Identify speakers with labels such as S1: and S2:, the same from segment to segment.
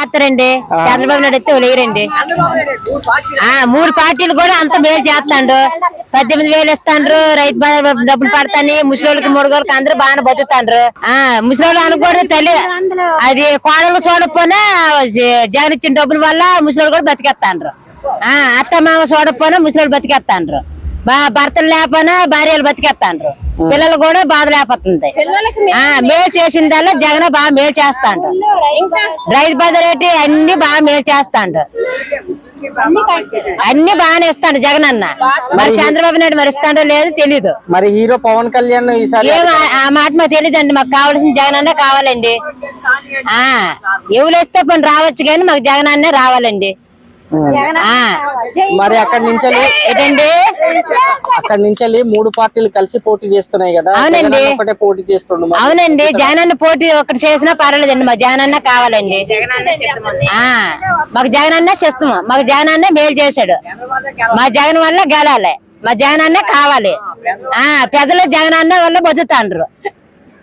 S1: చేస్తారండి. చంద్రబాబు నాయుడు అయితే లేరండి ఆ మూడు పార్టీలు కూడా అంత మేలు చేస్తాండు. పద్దెనిమిది వేలు ఇస్తాండ్రు రైతు డబ్బులు పడతాని ముసలోళ్ళకి మూడుగోళ్ళకి అందరూ బాగానే బతుకుతాండ్రు. ఆ ముసలోళ్ళు అనకూడదు తల్లి అది కోడలు చూడకపోయినా జగన్ ఇచ్చిన డబ్బుల వల్ల ముసలోళ్ళు కూడా బతికేస్తాండ్రు. ఆ అత్త మామ చూడకపోయినా ముసలోళ్ళు బతికేస్తాండ్రు. బా భర్తలు లేకపోయినా భార్యలు బతికేస్తాండ్రు. పిల్లలు కూడా బాధ లేకపోతుంది. ఆ మేలు చేసిందల్లా జగన్ బాగా మేలు చేస్తాండు. రైతు బంధు రేటు అన్ని బాగా మేలు చేస్తాండు. అన్ని బాగానే ఇస్తాడు జగన్ అన్న. మరి చంద్రబాబు నాయుడు మరి ఇస్తాడో లేదో తెలీదు.
S2: మరి హీరో పవన్ కళ్యాణ్ ఈసారి
S1: ఏం ఆ- మాట మాకు తెలియదండి మాకు కావాల్సిన జగన్ అన్నే కావాలండి. ఆ ఎవరు ఇస్తే పని రావచ్చు కానీ మాకు జగన్ అన్నే రావాలండి. ఆ
S2: మరి అక్కడి నుంచి
S1: ఏంటండి?
S2: అక్కడి నుంచి మూడు పార్టీలు కలిసి పోటీ చేస్తున్నాయి కదా.
S1: అవునండి.
S2: ఒకటే పోటీ చేస్తుండు.
S1: అవునండి. జగన్ అన్న పోటీ ఒకటి చేసినా పర్వాలేదండి. మాకు జగన్ అన్న కావాలండి. ఆ మాకు జగన్ అన్నే చేస్తాము మాకు జగన్ అన్నే మేలు చేశాడు. మా జగన్ వల్ల గెలాలి. మా జగన్ అన్నే కావాలి. ఆ పెద్దలు జగన్ అన్న వల్ల బతుకుతాండ్రు.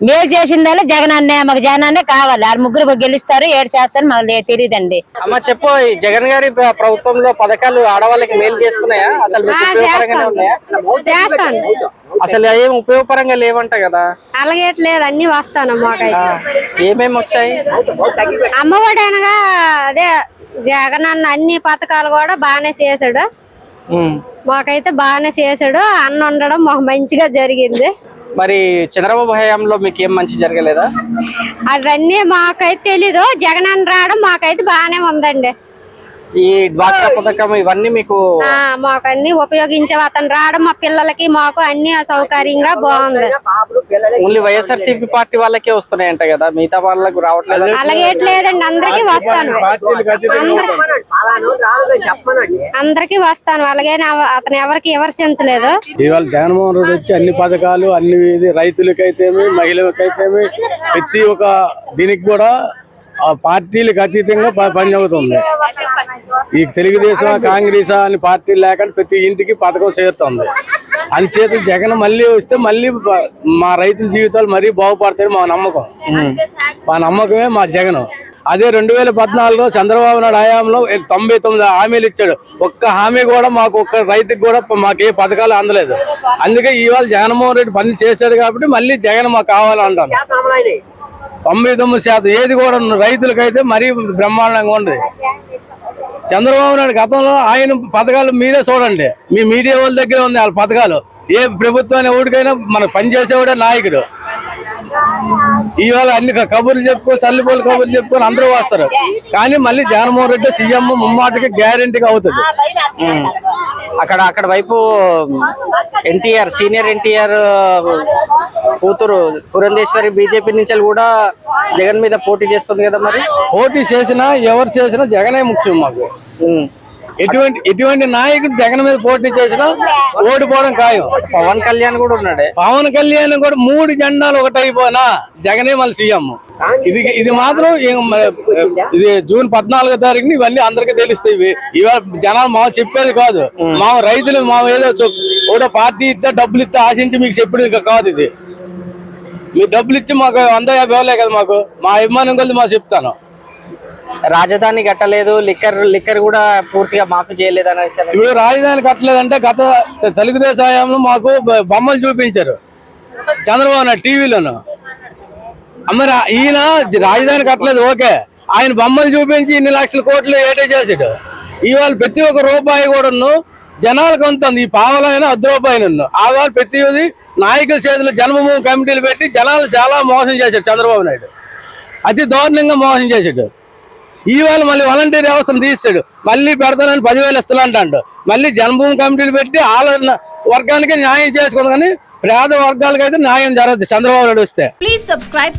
S1: మేలు చేసిందల్లా జగన్ అన్నే మాకు జగన్ అన్నే కావాలి. వాళ్ళు ముగ్గురు గెలుస్తారు ఏడు చేస్తారు మాకు తెలియదండి
S2: అమ్మ చెప్పు జగన్ గారి ప్ర- ప్రభుత్వంలో పథకాలు ఆడవాళ్ళకి మేలు చేస్తున్నాయా? అసలు
S3: చేస్తాను.
S2: అసలు ఏం ఉపయోగపరంగా లేవంట కదా?
S3: అలాగేట్లేదు అన్ని వస్తాను మాకైతే.
S2: ఏమేమి వచ్చాయి?
S3: అమ్మఒడి అనగా అదే జగన్ అన్న అన్ని పథకాలు కూడా బాగానే చేశాడు. మాకైతే బాగానే చేశాడు. అన్న ఉండడం మాకు మంచిగా జరిగింది.
S2: మరి చంద్రబాబు హయాంలో మీకు ఏం మంచి జరగలేదా?
S3: అవన్నీ మాకైతే తెలీదు. జగన్ అని రావడం మాకైతే బాగానే ఉందండి.
S2: ఈ డ్వాక్రా పథకం ఇవన్నీ మీకు
S3: ఆ మాకన్నీ ఉపయోగించే అతను రావడం మా పిల్లలకి మాకు అన్ని సౌకర్యంగా బాగుంది.
S2: ఓన్లీ వైఎస్ఆర్సీపీ పార్టీ వాళ్ళకే వస్తున్నాయంట కదా మిగతా వాళ్ళకు రావట్లేదు.
S3: అలాగేట్లేదండి అందరికి వస్తాను. అందరికి వస్తాను అలాగే నా- అతను ఎవరికి విమర్శించలేదు
S4: ఇవాళ జగన్మోహన్ రెడ్డి వచ్చి అన్ని పథకాలు అన్ని ఇది రైతులకైతేమి మహిళలకైతేమి ప్రతి ఒక్క దీనికి కూడా పార్టీలకు అతీతంగా ప- పనిచేస్తుంది. ఈ తెలుగుదేశం కాంగ్రెస్ అని పార్టీలు లేకుండా ప్రతి ఇంటికి పథకం చేరుతుంది అంచేత జగన్ మళ్ళీ వస్తే మళ్ళీ మా రైతుల జీవితాలు మరీ బాగుపడతాయి మా నమ్మకం. మా నమ్మకమే మా జగన్. అదే రెండు వేల పద్నాలుగులో చంద్రబాబు నాయుడు హయాంలో తొంభై తొమ్మిది హామీలు ఇచ్చాడు. ఒక్క హామీ కూడా మాకు ఒక్క రైతుకి కూడా మాకు ఏ పథకాలు అందలేదు. అందుకే ఇవాళ జగన్మోహన్ రెడ్డి పని చేశాడు కాబట్టి మళ్ళీ జగన్ మాకు కావాలంటాను తొంభై తొమ్మిది శాతం ఏది కూడా రైతులకైతే మరీ బ్రహ్మాండంగా ఉండదు చంద్రబాబు నాయుడు గతంలో ఆయన పథకాలు మీరే చూడండి. మీ మీడియా వాళ్ళ దగ్గర ఉంది వాళ్ళ పథకాలు. ఏ ప్రభుత్వాన్ని ఎవరికైనా మన పనిచేసేవాడే నాయకుడు. ఇవాళ అన్ని కబుర్లు చెప్పుకో చల్లిపోలు కబుర్లు చెప్పుకొని అందరూ వస్తారు. కానీ మళ్ళీ జగన్మోహన్ రెడ్డి సీఎం ముమ్మాటికి గ్యారెంటీగా అవుతుంది.
S2: అక్కడ అక్కడ వైపు ఎన్టీఆర్ సీనియర్ ఎన్టీఆర్ కూతురు పురంధేశ్వరి బీజేపీ నుంచి కూడా జగన్ మీద పోటీ చేస్తుంది కదా మరి?
S4: పోటీ చేసినా ఎవరు చేసినా జగనే ముఖ్యం మాకు. ఎటువంటి ఎటువంటి నాయకుడు జగన్ మీద పోటీ చేసినా ఓడిపోవడం ఖాయం.
S2: పవన్ కళ్యాణ్ కూడా ఉన్నాడే.
S4: పవన్ కళ్యాణ్ కూడా మూడు జెండాలు ఒకటైపోయినా జగనే మళ్ళీ సీఎం. ఇది ఇది మాత్రం ఇది జూన్ పద్నాలుగో తారీఖుని ఇవన్నీ అందరికీ తెలుస్తాయి ఇవి. ఇవాళ జనాలు మా చెప్పేది కాదు. మా రైతులు మా ఏదో ఒకటో పార్టీ ఇస్తే డబ్బులు ఇస్తే ఆశించి మీకు చెప్పేది ఇంకా కాదు ఇది. మీ డబ్బులు ఇచ్చి మాకు వంద యాభై ఇవ్వలే కదా మాకు. మా అభిమానం కొద్ది మాకు చెప్తాను.
S2: రాజధాని కట్టలేదు లిక్కర్ లిక్కర్ కూడా పూర్తిగా మాఫీ చేయలేదు అనేసి
S4: ఇప్పుడు రాజధాని కట్టలేదంటే గత తెలుగుదేశం హయాంలో మాకు బొమ్మలు చూపించారు. చంద్రబాబు నాయుడు టీవీలోను. మరి ఈయన రాజధాని కట్టలేదు ఓకే. ఆయన బొమ్మలు చూపించి ఇన్ని లక్షల కోట్లు ఏటే చేసాడు ఇవాళ ప్రతి ఒక్క రూపాయి కూడా జనాలకు అందుతుంది. ఈ పావలైన అర్ధ రూపాయలు ఆ ప్రతి నాయకుల చేతిలో జన్మభూమి కమిటీలు పెట్టి జనాలు చాలా మోసం చేశాడు చంద్రబాబు నాయుడు. అతి దారుణంగా మోసం చేశాడు. ఈవేళ మళ్ళీ వాలంటీర్ వ్యవస్థను తీస్తాడు మళ్ళీ పెడతానని పదివేలు ఇస్తున్నా అంటాడు. మళ్ళీ జన్మభూమి కమిటీలు పెట్టి వాళ్ళ వర్గానికి న్యాయం చేసుకోదు కానీ పేద వర్గాలకైతే న్యాయం జరగదు చంద్రబాబు నాయుడు వస్తే.
S5: Please subscribe.